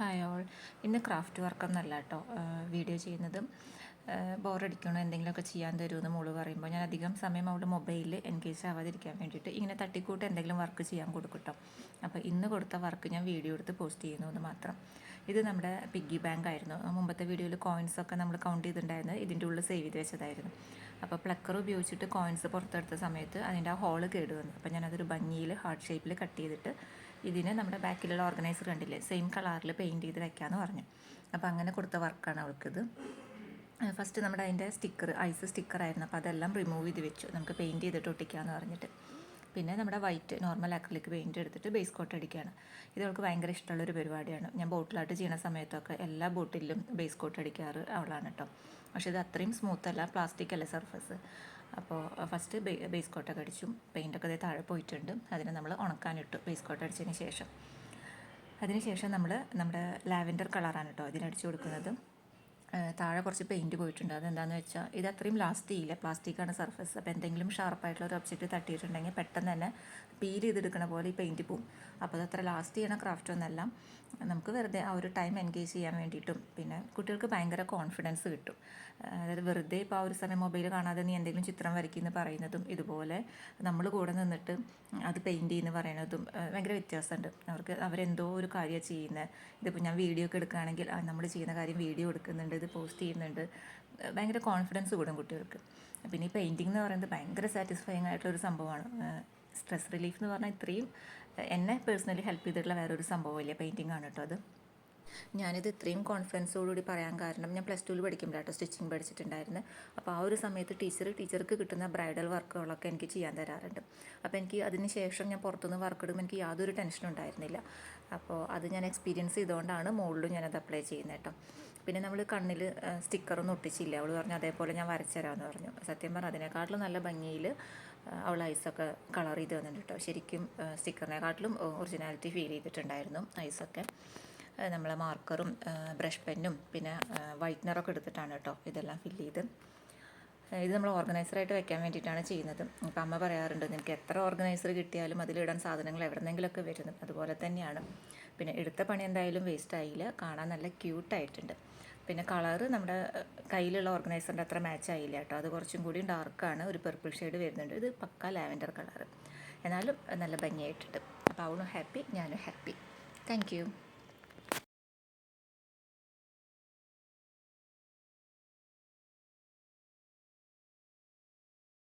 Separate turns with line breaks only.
Hi all. ഇന്ന് craft വർക്കൊന്നല്ല കേട്ടോ വീഡിയോ ചെയ്യുന്നതും. ബോറടിക്കണോ? എന്തെങ്കിലുമൊക്കെ ചെയ്യാൻ തരുമെന്ന് മോൾ പറയുമ്പോൾ ഞാൻ അധികം സമയം അവളുടെ മൊബൈലിൽ എൻഗേജ് ആവാതിരിക്കാൻ വേണ്ടിയിട്ട് ഇങ്ങനെ തട്ടിക്കൂട്ട് എന്തെങ്കിലും വർക്ക് ചെയ്യാൻ കൊടുക്കും കേട്ടോ അപ്പോൾ ഇന്ന് കൊടുത്ത വർക്ക് ഞാൻ വീഡിയോ എടുത്ത് പോസ്റ്റ് ചെയ്യുന്നു എന്ന് മാത്രം. ഇത് നമ്മുടെ പിഗ്ഗി ബാങ്ക് ആയിരുന്നു. മുമ്പത്തെ വീഡിയോയിൽ കോയിൻസ് ഒക്കെ നമ്മൾ കൗണ്ട് ചെയ്തിട്ടുണ്ടായിരുന്നത് ഇതിന്റെ ഉള്ളിൽ സേവ് ചെയ്ത് വെച്ചതായിരുന്നു. അപ്പോൾ പ്ലക്കർ ഉപയോഗിച്ചിട്ട് കോയിൻസ് പുറത്തെടുത്ത സമയത്ത് അതിന്റെ ആ ഹോൾ കേടുവന്നു. അപ്പോൾ ഞാനതൊരു ഭംഗിയിൽ ഹാർട്ട് ഷേപ്പിൽ കട്ട് ചെയ്തിട്ട് ഇതിന് നമ്മുടെ ബാക്കിലുള്ള ഓർഗനൈസർ കണ്ടില്ലേ? സെയിം കളറിൽ പെയിന്റ് ചെയ്ത് വെക്കാമെന്ന് പറഞ്ഞു. അപ്പോൾ അങ്ങനെ കൊടുത്ത വർക്കാണ് അവൾക്കിത്. ഫസ്റ്റ് നമ്മുടെ അതിന്റെ സ്റ്റിക്കർ ഐസ് സ്റ്റിക്കർ ആയിരുന്നു അപ്പോൾ അതെല്ലാം റിമൂവ് ചെയ്ത് വെച്ചു. നമുക്ക് പെയിന്റ് ചെയ്തിട്ട് ഒട്ടിക്കാമെന്ന് പറഞ്ഞിട്ട്. പിന്നെ നമ്മുടെ വൈറ്റ് നോർമൽ അക്രിലിക് പെയിന്റ് എടുത്തിട്ട് ബേസ് കോട്ട് അടിക്കുകയാണ് ഇത് അവൾക്ക് ഭയങ്കര ഇഷ്ടമുള്ളൊരു പരിപാടിയാണ്. ഞാൻ ബോട്ടിലായിട്ട് ചെയ്യുന്ന സമയത്തൊക്കെ എല്ലാ ബോട്ടിലും ബേസ് കോട്ട് അടിക്കാറ് അവളാണ് കേട്ടോ പക്ഷേ ഇത് അത്രയും സ്മൂത്തല്ല പ്ലാസ്റ്റിക് അല്ല സർഫസ് അപ്പോൾ ഫസ്റ്റ് ബേസ് കോട്ടൊക്കെ അടിച്ചു. പെയിന്റൊക്കെ അതേ താഴെ പോയിട്ടുണ്ട്. അതിനെ നമ്മൾ ഉണക്കാനിട്ടു ബേസ് കോട്ട് അടിച്ചതിന് ശേഷം. അതിനുശേഷം നമ്മൾ നമ്മുടെ ലാവൻഡർ കളറാണ് കേട്ടോ ഇതിനടിച്ചു കൊടുക്കുന്നത്. താഴെ കുറച്ച് പെയിന്റ് പോയിട്ടുണ്ട്. അതെന്താണെന്ന് വെച്ചാൽ ഇത് അത്രയും ലാസ്റ്റ് ചെയ്യില്ല. പ്ലാസ്റ്റിക്കാണ് സർഫസ് അപ്പോൾ എന്തെങ്കിലും ഷാർപ്പായിട്ടുള്ള ഒരു ഒബ്ജക്റ്റ് തട്ടിയിട്ടുണ്ടെങ്കിൽ പെട്ടെന്ന് തന്നെ പീൽ ചെയ്തെടുക്കണ പോലെ ഈ പെയിന്റ് പോവും. അപ്പോൾ അത് അത്ര ലാസ്റ്റ് ചെയ്യണ ക്രാഫ്റ്റ് ഒന്നല്ല. നമുക്ക് വെറുതെ ആ ഒരു ടൈം എൻഗേജ് ചെയ്യാൻ വേണ്ടിയിട്ടും പിന്നെ കുട്ടികൾക്ക് ഭയങ്കര കോൺഫിഡൻസ് കിട്ടും. അതായത് വെറുതെ ഇപ്പോൾ ആ ഒരു സമയം മൊബൈൽ കാണാതെ നീ എന്തെങ്കിലും ചിത്രം വരയ്ക്കുമെന്ന് പറയുന്നതും ഇതുപോലെ നമ്മൾ കൂടെ നിന്നിട്ട് അത് പെയിന്റ് ചെയ്യുന്ന പറയുന്നതും ഭയങ്കര വ്യത്യാസമുണ്ട്. അവർക്ക് അവരെന്തോ ഒരു കാര്യമാണ് ചെയ്യുന്നത്. ഇതിപ്പോൾ ഞാൻ വീഡിയോ ഒക്കെ എടുക്കുകയാണെങ്കിൽ നമ്മൾ ചെയ്യുന്ന കാര്യം വീഡിയോ എടുക്കുന്നുണ്ട് ഇത് പോസ്റ്റ് ചെയ്യുന്നുണ്ട്. ഭയങ്കര കോൺഫിഡൻസ് കൂടും കുട്ടികൾക്ക്. പിന്നെ ഈ പെയിന്റിംഗ് എന്ന് പറയുന്നത് ഭയങ്കര സാറ്റിസ്ഫൈങ് ആയിട്ടുള്ളൊരു സംഭവമാണ്. സ്ട്രെസ് റിലീഫ് എന്ന് പറഞ്ഞാൽ ഇത്രയും എന്നെ പേഴ്സണലി ഹെൽപ്പ് ചെയ്തിട്ടുള്ള വേറൊരു സംഭവമില്ല പെയിന്റിംഗ് ആണ് കേട്ടോ അത്. ഞാനിത് ഇത്രയും കോൺഫിഡൻസോടുകൂടി പറയാൻ കാരണം ഞാൻ പ്ലസ് ടുവിൽ പഠിക്കുമ്പോഴാട്ടോ സ്റ്റിച്ചിങ് പഠിച്ചിട്ടുണ്ടായിരുന്നു. അപ്പോൾ ആ ഒരു സമയത്ത് ടീച്ചർ ടീച്ചർക്ക് കിട്ടുന്ന ബ്രൈഡൽ വർക്കുകളൊക്കെ എനിക്ക് ചെയ്യാൻ തരാറുണ്ട്. അപ്പോൾ എനിക്ക് അതിന് ശേഷം ഞാൻ പുറത്തുനിന്ന് വർക്ക് ഇടുമ്പോൾ എനിക്ക് യാതൊരു ടെൻഷനും ഉണ്ടായിരുന്നില്ല. അപ്പോൾ അത് ഞാൻ എക്സ്പീരിയൻസ് ചെയ്തുകൊണ്ടാണ് മുകളിലും ഞാനത് അപ്ലൈ ചെയ്യുന്നത് കേട്ടോ. പിന്നെ നമ്മൾ കണ്ണിൽ സ്റ്റിക്കറൊന്നും ഒട്ടിച്ചില്ല. അവൾ പറഞ്ഞു അതേപോലെ ഞാൻ വരച്ചുതരാമെന്ന് പറഞ്ഞു. സത്യം പറഞ്ഞാൽ അതിനെക്കാട്ടിലും നല്ല ഭംഗിയിൽ അവൾ ഐസൊക്കെ കളർ ചെയ്ത് തന്നിട്ടുണ്ട് കേട്ടോ ശരിക്കും സ്റ്റിക്കറിനെക്കാട്ടിലും ഒറിജിനാലിറ്റി ഫീൽ ചെയ്തിട്ടുണ്ടായിരുന്നു ഐസൊക്കെ. നമ്മളെ മാർക്കറും ബ്രഷ് പെന്നും പിന്നെ വൈറ്റ്നറൊക്കെ എടുത്തിട്ടാണ് കേട്ടോ ഇതെല്ലാം ഫില്ല് ചെയ്ത്. ഇത് നമ്മൾ ഓർഗനൈസറായിട്ട് വെക്കാൻ വേണ്ടിയിട്ടാണ് ചെയ്യുന്നത്. അപ്പം അമ്മ പറയാറുണ്ട് നിനക്ക് എത്ര ഓർഗനൈസർ കിട്ടിയാലും അതിലിടാൻ സാധനങ്ങൾ എവിടെന്നെങ്കിലുമൊക്കെ വരുന്നു അതുപോലെ തന്നെയാണ്. പിന്നെ എടുത്ത പണി എന്തായാലും വേസ്റ്റ് ആയില്ല കാണാൻ നല്ല ക്യൂട്ടായിട്ടുണ്ട് പിന്നെ കളറ് നമ്മുടെ കയ്യിലുള്ള ഓർഗനൈസറിന്റെ അത്ര മാച്ച് ആയില്ല കേട്ടോ. അത് കുറച്ചും കൂടി ഡാർക്കാണ് ഒരു പെർപ്പിൾ ഷെയ്ഡ് വരുന്നുണ്ട്. ഇത് പക്ക ലാവൻഡർ കളറ് എന്നാലും നല്ല ഭംഗിയായിട്ടുണ്ട്. അപ്പോൾ അവളും ഹാപ്പി ഞാനും ഹാപ്പി താങ്ക്